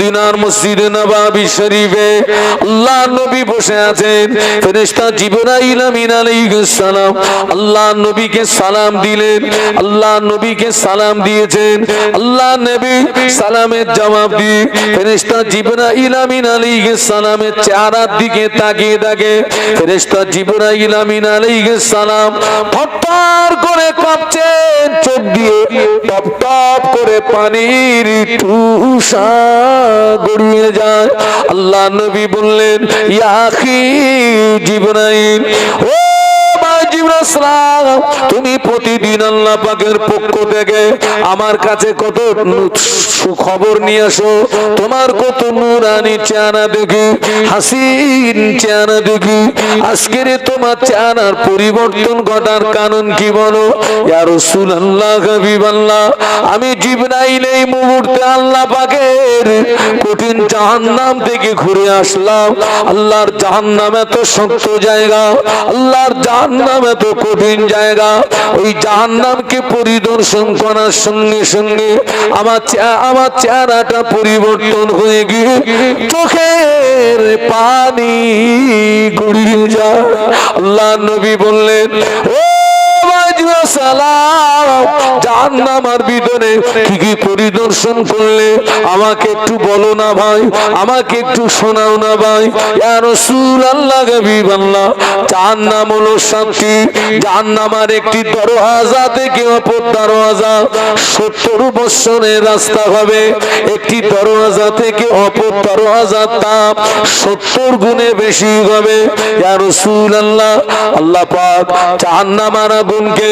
মদিনার মসজিদে নবাবি শরীফে আল্লাহ নবী বসে আছেন। ফেরেশতা জিবরাইল আমিন আলাইহিস সালাম আল্লাহ নবীকে সালাম দিলেন। আল্লাহ নবীকে সালাম দিয়েছেন। আল্লাহ নবী সালামের জবাব দিয়ে ফেরেশতা জিবরাইল আমিন আলাইহিস সালামের চেহারার দিকে তাকিয়ে থাকে ফেরেশতা জিবরাইল আমিন আলাইহিস সালাম ফটফট করে কাঁপছেন। চোখ দিয়ে টপ টপ করে পানির তুষা গড়িয়ে যায়। আল্লাহ নবী বললেন ইয়াখি জিবরাইল ও তুমি প্রতিদিন আল্লাহ পাকের পক্ষ থেকে আমার কাছে কত সুখবর নিয়ে আসো। তোমার কত নুরানি দেখি, হাসিন দেখি। আজকের তোমার পরিবর্তন ঘটার কি বলো? আমি এই মুহূর্তে আল্লাহ পাকের কঠিন জাহান্নাম থেকে ঘুরে আসলাম। আল্লাহর জাহান্নাম এত শক্ত জায়গা, আল্লাহর জাহান্নাম এত কঠিন জায়গা। ওই জাহান্নামকে পরিদর্শন করার সঙ্গে সঙ্গে আমার আমার চেহারাটা পরিবর্তন হয়ে গিয়ে চোখের পানি গড়িয়ে যায়। আল্লাহ নবী বললেন, ও জাহান্নামার ভিতরে কি পরিদর্শন করলে আমাকে একটু বলো না ভাই, আমাকে একটু শোনাও না ভাই। ইয়া রাসূলুল্লাহ হাবিবাল্লাহ জাহান্নাম হলো শান্তি জাহান্নামার একটি দরওয়াজা থেকে অপর দরওয়াজা। 70 বছরের রাস্তা হবে, একটি দরওয়াজা থেকে অপর দরওয়াজার তাপ 70 গুণে বেশি হবে। ইয়া রাসূলুল্লাহ, আল্লাহ পাক জাহান্নামার আগুনকে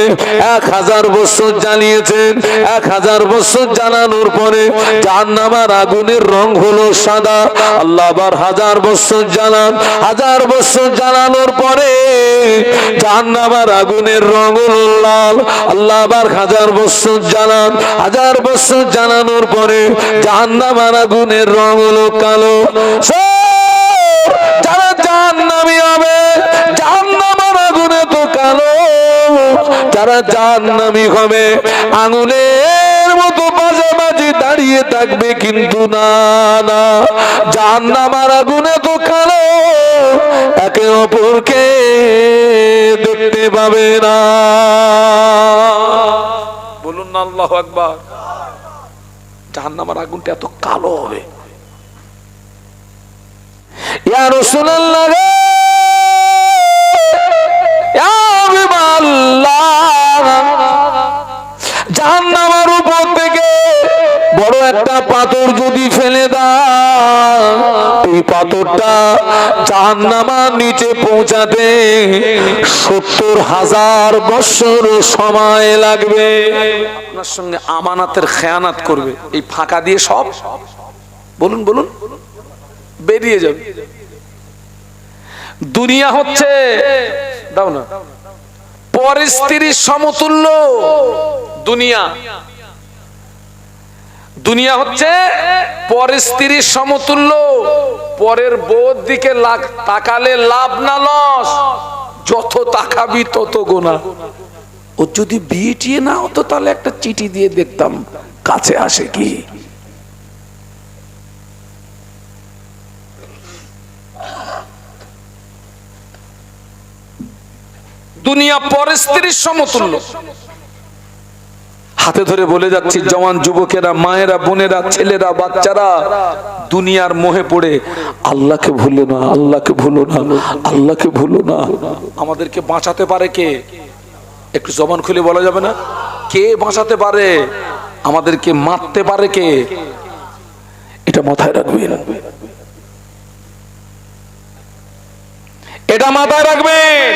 এক হাজার বছর জ্বালিয়েছেন এক হাজার বছর জ্বালানোর পরে জাহান্নামার আগুনের রং হলো সাদা। আল্লাহ আবার হাজার বছর জ্বালান হাজার বছর জ্বালানোর পরে জাহান্নামার আগুনের রং হলো লাল। আল্লাহ আবার হাজার বছর জ্বালান হাজার বছর জ্বালানোর পরে জাহান্নামার আগুনের রং হলো কালো। যারা জাহান্নামী হবে আঙুলের মতো মাঝামাঝি দাঁড়িয়ে থাকবে কিন্তু না না। জাহান্নামার আগুনে তো কালো একে অপরকে দেখতে পাবে না। বলুন না আল্লাহ একবার জাহান্নামার আগুনটা এত কালো হবে। একটা পাথর যদি ফেলে দাও পাথরটা নিচে পৌঁছাতে সত্তর হাজার বছর সময় লাগবে। আপনার সঙ্গে আমানাতের খেয়ানাত করবে। এই ফাঁকা দিয়ে সব? বলুন বলুন। বেরিয়ে যাবে দুনিয়া হচ্ছে, দাও না, পরের স্ত্রীর সমতুল্য দুনিয়া। দুনিয়া হচ্ছে পরের স্ত্রীর সমতুল্য। পরের বউর দিকে তাকালে লাভ না লস। যত তাকাবি তত গোনা। ও যদি বিয়ে টিয়ে না হতো তাহলে একটা চিঠি দিয়ে দেখতাম, কাছে আসে কি? দুনিয়া পরিস্থিতির সমতুল্য। হাতে ধরে বলে যাচ্ছি, জওয়ান যুবকেরা, মায়েরা, বোনেরা, ছেলেরা, বাচ্চারা, দুনিয়ার মোহে পড়ে। আল্লাহকে ভুলো না, আল্লাহকে ভুলো না, আল্লাহকে ভুলো না। আমাদেরকে বাঁচাতে পারে কে? একটু জবান খুলে বলা যাবে না? কে বাঁচাতে পারে? আমাদেরকে মারতে পারে কে? এটা মাথায় রাখবেন। এটা মাথায় রাখবেন।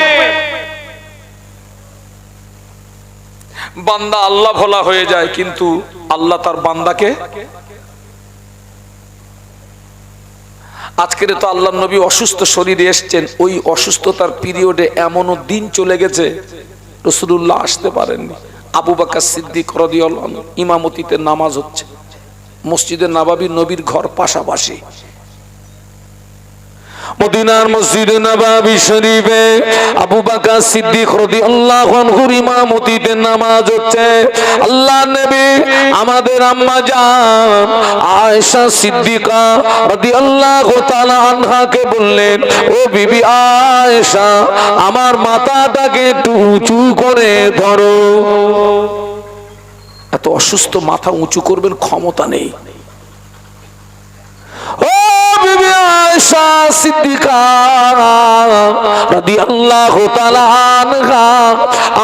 বান্দা আল্লাহ ভোলা হয়ে যায়, কিন্তু আল্লাহ তার বান্দাকে? আজকের তো আল্লাহ নবী অসুস্থ শরীরে এসছেন, ওই অসুস্থতার পিরিয়ডে এমনও দিন চলে গেছে রসুল্লাহ আসতে পারেননি। আবু বাকা সিদ্দিক ইমামতিতে নামাজ হচ্ছে, মসজিদে নাবাবি নবীর ঘর পাশাপাশি। মদিনার মসজিদ নবাবি শরীফে আবু বাকা সিদ্দিক রাদিয়াল্লাহু আনহুর ইমামতিতে নামাজ হচ্ছে। আল্লাহ নবী আমাদের আম্মা জান আয়েশা সিদ্দিকা রাদিয়াল্লাহু তাআলা আনহাকে বললেন, ও বিবি আয়েশা, আমার মাথাটাকে একটু উঁচু করে ধরো। এত অসুস্থ মাথা উঁচু করবেন, ক্ষমতা নেই ও বিবি আয়েশা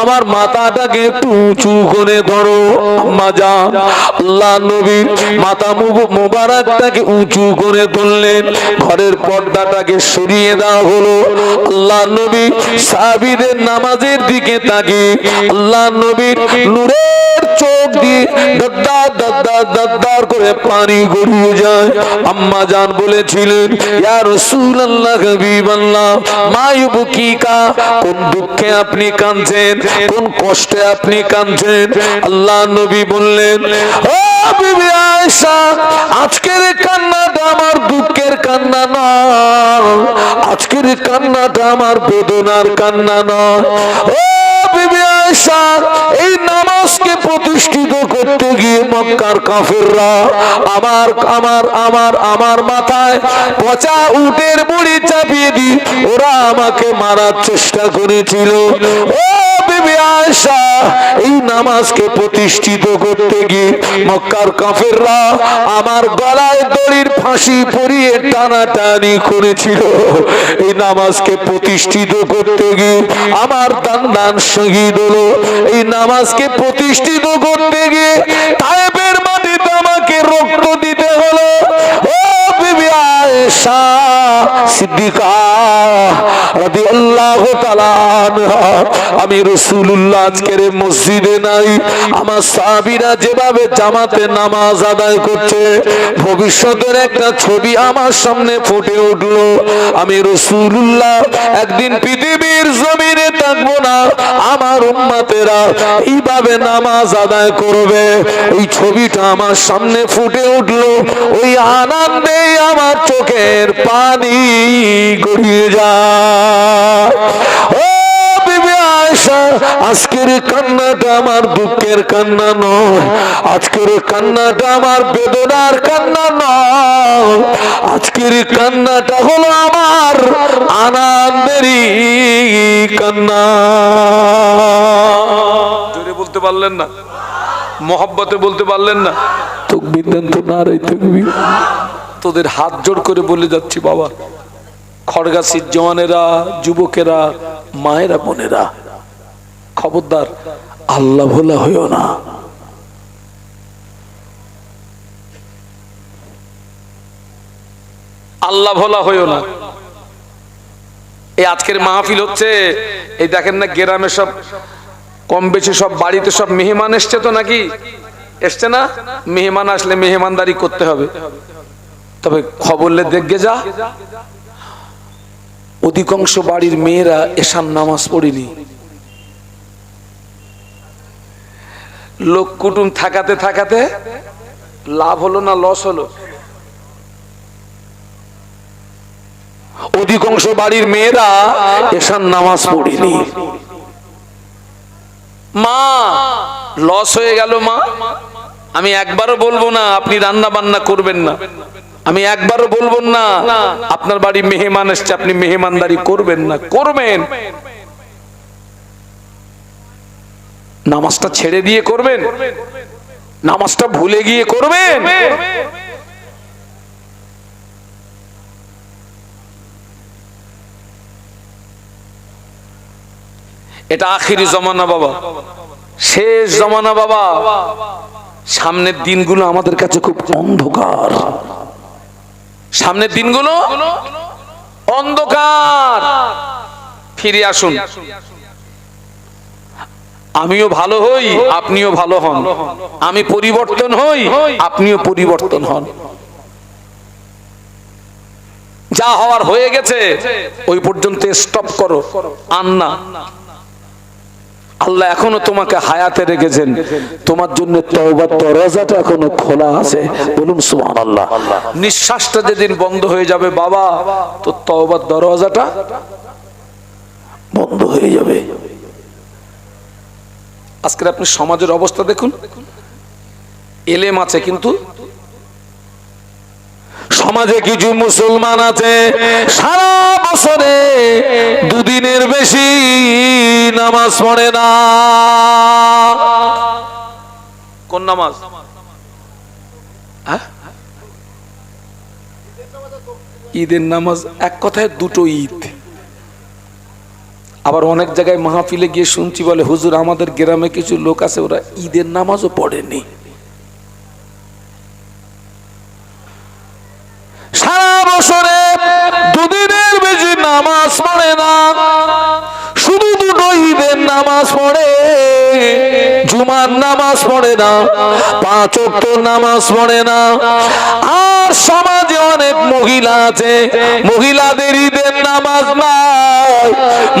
আমার মাথাটাকে একটু উঁচু করে ধরো, আম্মা জান আল্লাহ নবীর মাথা মুব- মুবারকটাকে উঁচু করে ধরলেন, ঘরের পর্দাটাকে সরিয়ে দেওয়া হলো। আল্লাহ নবী সাহাবীদের নামাজের দিকে তাকে আল্লাহ নবীর নূরের চোখ দিয়ে দদ্দার দদ্দার দদ্দার করে পানি গড়িয়ে যায়। আম্মা জান বলেছিলেন, ইয়া দুঃখে আপনি কাঁদছেন, কোন কষ্টে আপনি কাঁদছেন? আল্লাহ নবী বললেন আজকের কান্নাটা আমার দুঃখের কান্না নয়। আজকের কান্নাটা আমার বেদনার কান্না নয়। এই নামাজকে প্রতিষ্ঠিত করতে গিয়ে মক্কার কাফেররা আমার আমার আমার আমার মাথায় পচা উটের মুড়ি চাপিয়ে দি ওরা আমাকে মারার চেষ্টা করেছিল। ও বিবি এই নামাজকে প্রতিষ্ঠিত করতে গিয়ে মক্কার কাফেররা আমার গলায় দড়ির ফাঁসি পরিয়ে টানাটানি করেছিল। এই নামাজকে প্রতিষ্ঠিত করতে গিয়ে আমার দান দান শহীদ হলো। এই নামাজকে প্রতিষ্ঠিত করতে গিয়ে তায়েবের মাটিতে আমাকে রক্ত দিতে হলো। ও বিবি আয়েশা সিদ্দিকা রাদিয়াল্লাহু তাআলা আমি রাসূলুল্লাহ আজকের মসজিদে নাই। আমার সাহাবীরা যেভাবে জামাতে নামাজ আদায় করছে, ভবিষ্যতের একটা ছবি আমার সামনে ফুটে উঠল। আমি রাসূলুল্লাহ, একদিন পৃথিবীর জমিনে থাকব না, আমার উম্মতেরা এইভাবে নামাজ আদায় করবে। ওই ছবিটা আমার সামনে ফুটে উঠল। ওই আনন্দে আমার চোখের পানি গড়িয়ে যায় ও বিবি আয়েশা আজকের কান্নাটা আমার দুঃখের কান্না নয়। আজকের কান্নাটা আমার বেদনার কান্না নয়। আজকের কান্নাটা হলো আমার আনন্দেরই কান্না। জোরে বলতে পারলেন না? মহব্বতে বলতে পারলেন না? তকবির দেন তো নারাই তকবির তোদের হাত জোড় করে বলে যাচ্ছি বাবা। খড়গাছির জওয়ানেরা, যুবকেরা, মায়েরা, বোনেরা। খবরদার, আল্লাহ ভোলা হইও না। আল্লাহ ভোলা হইও না। এই আজকের মাহফিল হচ্ছে, এই দেখেন না গ্রামে সব কম বেশি সব বাড়িতে সব মেহমান এসছে তো নাকি? এসছে না? মেহমান আসলে মেহমানদারি করতে হবে। তবে খবরলে দেখবে যা। অধিকাংশ বাড়ির মেয়েরা এসান নামাজ পড়েনি। লোক কুটুম থাকাতে থাকাতে লাভ হলো না লস হলো। অধিকাংশ বাড়ির মেয়েরা এসান নামাজ পড়েনি। মা লস হয়ে গেল মা। আমি একবারও বলব না, আপনি রান্না বান্না করবেন না। আমি একবারও বলব না আপনার বাড়ি মেহমান এসছে আপনি মেহমানদারি করবেন না করবেন। নামাজটা ছেড়ে দিয়ে করবেন নামাজটা ভুলে গিয়ে করবেন। এটা আখিরি জমানা বাবা শেষ জমানা বাবা। সামনের দিনগুলো আমাদের কাছে খুব অন্ধকার। সামনের দিনগুলো অন্ধকার। ফিরে আসুন। আমিও ভালো হই, আপনিও ভালো হন। আমি পরিবর্তন হই, আপনিও পরিবর্তন হন। যা হওয়ার হয়ে গেছে, ওই পর্যন্ত স্টপ করো। আন্না আল্লাহ এখনও তোমাকে হায়াতে রেখেছেন। তোমার জন্য তওবার দরজাটা এখনও খোলা আছে। বলুন সুবহানাল্লাহ। নিঃশ্বাসটা যেদিন বন্ধ হয়ে যাবে, বাবা, তো তওবার দরজাটা বন্ধ হয়ে যাবে। আজকের আপনি সমাজের অবস্থা দেখুন। এলেম আছে কিন্তু সমাজে কিছু মুসলমান আছে, সারা বছরে দুদিনের বেশি নামাজ পড়ে না। কোন নামাজ? হ্যাঁ? ঈদের নামাজ এক কথায় দুটো ঈদ। আবার অনেক জায়গায় মাহফিলে গিয়ে শুনছি বলে, হুজুর আমাদের গ্রামে কিছু লোক আছে, ওরা ঈদের নামাজও পড়েনি। জুমার নামাজ পড়ে না, পাঁচ নামাজ পড়ে না। আর সমাজে অনেক মহিলা আছে, মহিলাদের ঈদের নামাজ নাই,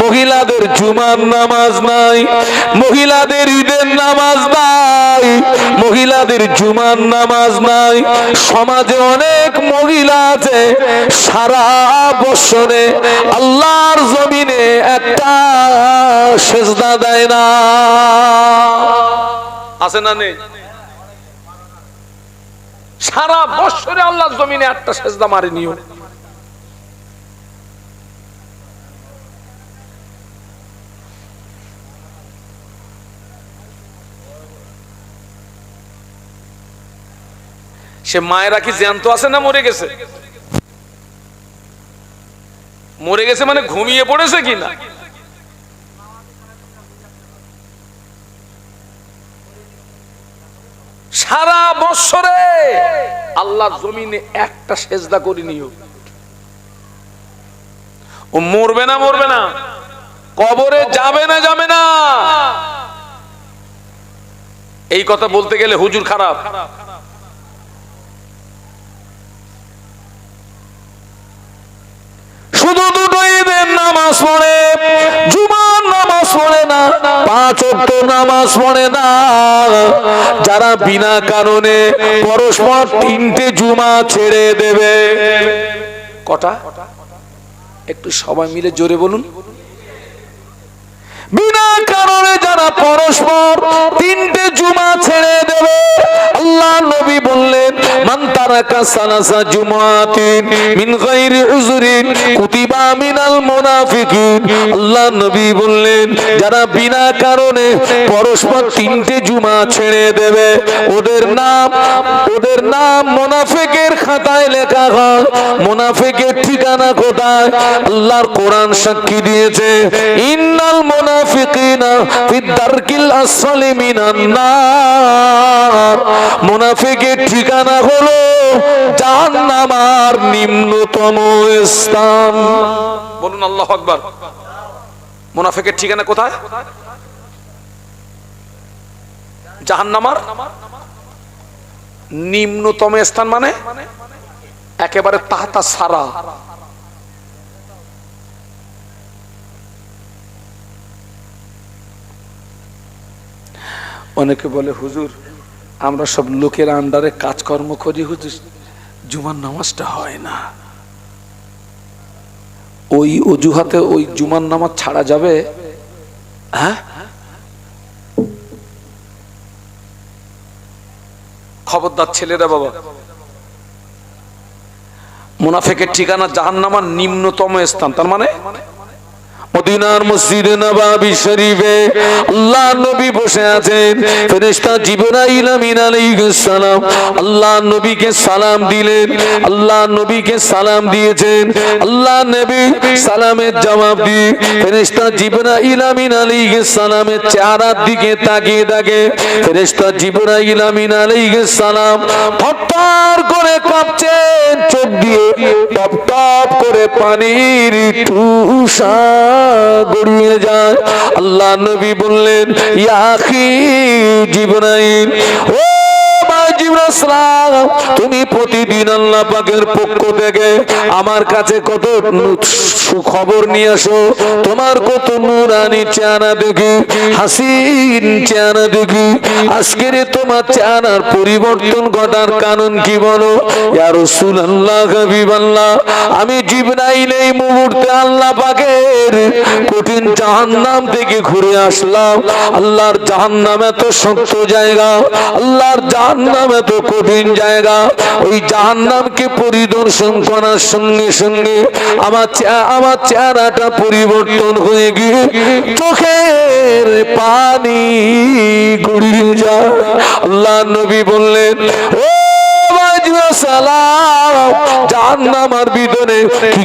মহিলাদের জুমার নামাজ নাই, মহিলাদের ঈদের নামাজ মহিলাদের জুমার নামাজ নাই। সমাজে অনেক মহিলা আছে, সারা বছরে আল্লাহর জমিনে একটা সেজদা দেয় না। আছে না নেই? সারা বছরে আল্লাহ জমিনে একটা সেজদা মারেনিও। সে মায়েরা কি জ্যান্ত আছে না মরে গেছে? মরে গেছে মানে ঘুমিয়ে পড়েছে কি না সারা বছরে আল্লাহ জমিনে একটা সেজদা করে নিও। ও মরবে না মরবে না। কবরে যাবে না যাবে না। এই কথা বলতে গেলে হুজুর খারাপ। শুধু দুটো ঈদের নামাজ পড়ে, জুমার নামাজ পড়ে না, পাঁচ অক্ট নামাজ পড়ে না। যারা বিনা কারণে পরস্পর তিনটে জুমা ছেড়ে দেবে। কটা? একটু সবাই মিলে জোরে বলুন। বিনা কারণে যারা পরস্পর তিনটে জুমা ছেড়ে দেবে, আল্লাহ নবী বললেন, মান তারাকা সালাসা জুমাতিন মিন গায়রি উযরিন কুতিবা মিনাল মুনাফিকিন। আল্লাহ নবী বললেন, যারা বিনা কারণে পরস্পর তিনটে জুমা ছেড়ে দেবে, ওদের নাম ওদের নাম মুনাফিকের খাতায় লেখা হয়, মুনাফিকের ঠিকানা কোথায়? আল্লাহর কোরআন সাক্ষী দিয়েছে, ইন্নাল মুনাফিকিনা ফিদ দারকিল আসফালি মিনান নার। মুনাফিকের ঠিকানা হলো জাহান্নামার নিম্নতম স্থান। বলুন আল্লাহ আকবার। মুনাফিকের ঠিকানা কোথায়? জাহান্নামার নিম্নতম স্থান মানে? একেবারে তাহতা সারা। অনেকে বলে, হুজুর, আমরা সব লোকের আন্ডারে কাজকর্ম করি, হুজুর। জুমার নামাজটা হয় না। ওই অজুহাতে ওই জুমার নামাজ ছাড়া যাবে? হ্যাঁ? খবরদার ছেলেরা বাবা। মুনাফেকের ঠিকানা জাহান্নামার নিম্নতম স্থান। তার মানে? মদিনার মসজিদে নবাবি শরীফে আল্লাহ নবী বসে আছেন। ফেরেশতা জিবরাইল আমিন আলাইহিস সালাম আল্লাহ নবীকে সালাম দিলেন। আল্লাহ নবীকে সালাম দিয়েছেন। আল্লাহ নবী সালামের জবাব দিয়ে ফেরেশতা জিবরাইল আমিন আলাইহিস সালামের চেহারার দিকে তাকিয়ে থাকে ফেরেশতা জিবরাইল আমিন আলাইহিস সালাম থরথর করে কাঁপছেন চোখ দিয়ে টপ টপ করে পানির টুসা গড়িয়ে যায়। আল্লাহ নবী বললেন ইয়াকি জিবরাইল ও তুমি প্রতিদিন আল্লাহ পক্ষ থেকে আমার কাছে কত সুখবর নিয়ে আসো। তোমার কত নুরানি দেখি, হাসিন দেখি। আজকের তোমার পরিবর্তন ঘটার কারণ কি বলো? ইয়া রাসূলুল্লাহ, হাবিবাল্লাহ, আমি জিবরাইল এই মুহূর্তে আল্লাহ পাকের কঠিন জাহান্নাম থেকে ঘুরে আসলাম। আল্লাহর জাহান্নাম এত শক্ত জায়গা, আল্লাহর জাহান্নাম এত কঠিন জায়গা। ওই জাহান্নামকে পরিদর্শন করার সঙ্গে সঙ্গে আমার আমার চেহারাটা পরিবর্তন হয়ে গিয়ে চোখের পানি গড়িয়ে যায়। আল্লাহ নবী বললেন, ও জাহান্নামার ভিতরে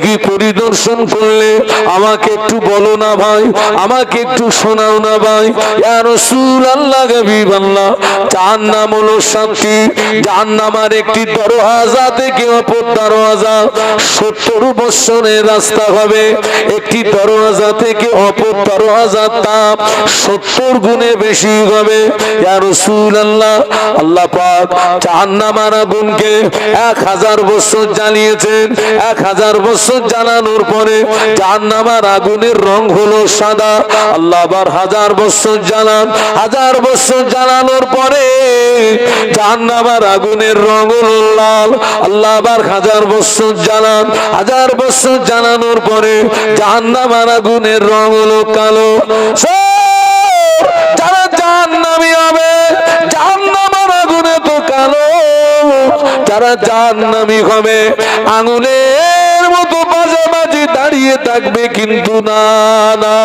কি পরিদর্শন করলে আমাকে একটু বলো না ভাই, আমাকে একটু শোনাও না ভাই। ইয়া রাসূলুল্লাহ হাবিবাল্লাহ, জাহান্নাম হলো শান্তি জাহান্নামার একটি দরওয়াজা থেকে অপর দরওয়াজা। সত্তর বৎসরের রাস্তা হবে, একটি দরওয়াজা থেকে অপর দরওয়াজার তাপ সত্তর গুণে বেশি হবে। ইয়া রাসূলুল্লাহ, আল্লাহ পাক জাহান্নামার আগুনকে এক হাজার বছর জ্বালিয়েছেন এক হাজার বছর জ্বালানোর পরে জাহান্নামার আগুনের রং হলো সাদা। আল্লাহ আবার হাজার বছর জ্বালান হাজার বছর জ্বালানোর পরে জাহান্নামার আগুনের রং হলো লাল। আল্লাহ আবার হাজার বছর জ্বালান হাজার বছর জ্বালানোর পরে জাহান্নামার আগুনের রং হলো কালো। যারা জাহান্নামী হবে, জাহান্নামার আগুনে তো কালো। যারা জাহান্নামী হবে, আঙুলের মতো মাঝামাঝি দাঁড়িয়ে থাকবে কিন্তু না না।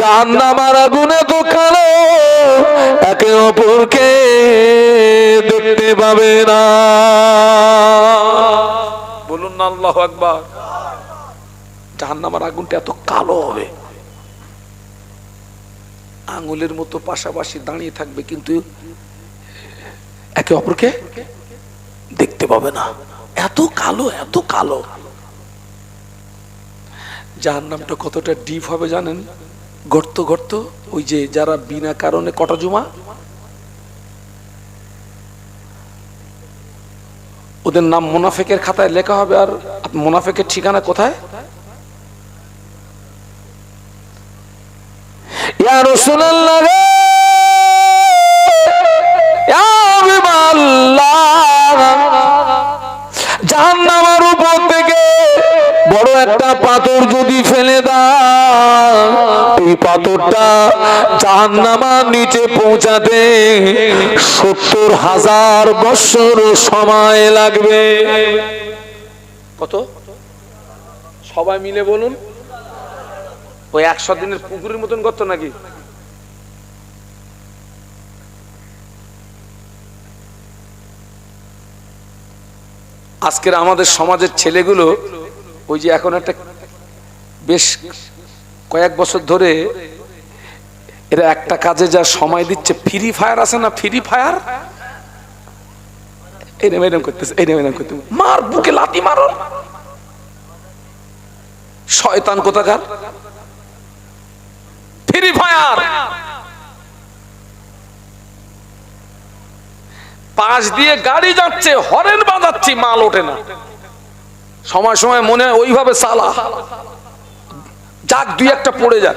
জাহান্নামার আগুনে তো কালো, একে অপরকে দেখতে পাবে না। বলুন না আল্লাহ একবার জাহান্নামার আগুনটা এত কালো হবে। আঙুলের মতো পাশাপাশি দাঁড়িয়ে থাকবে কিন্তু একে অপরকে দেখতে পাবে না। এত কালো এত কালো। যার নামটা কতটা ডিপ হবে জানেন? গর্ত গর্ত, ওই যে যারা বিনা কারণে কটা জমা? ওদের নাম মোনাফেকের খাতায় লেখা হবে আর মোনাফেকের ঠিকানা কোথায়? ইয়া রাসূলুল্লাহ পাথর যদি ফেলে দাও, এই পাথরটা জাহান্নামার নিচে পৌঁছাতে সত্তর হাজার বছর সময় লাগবে। কত? সবাই মিলে বলুন। ওই একশো দিনের পুকুরের মতন করতো নাকি? আজকের আমাদের সমাজের ছেলেগুলো, ওই যে এখন একটা বেশ কয়েক বছর ধরে এরা একটা কাজে যা সময় দিচ্ছে। ফ্রি ফায়ার আছে না ফ্রি ফায়ার এরম এরম করতেছে এরম এরম করতে। মার বুকে লাতি শয়তান কোথাকার? ফ্রি ফায়ার পাশ দিয়ে গাড়ি যাচ্ছে, হরেন বাজাচ্ছি, মাল ওঠে না। সময় সময় মনে ওইভাবে সালা যাক দুই একটা পড়ে যাক।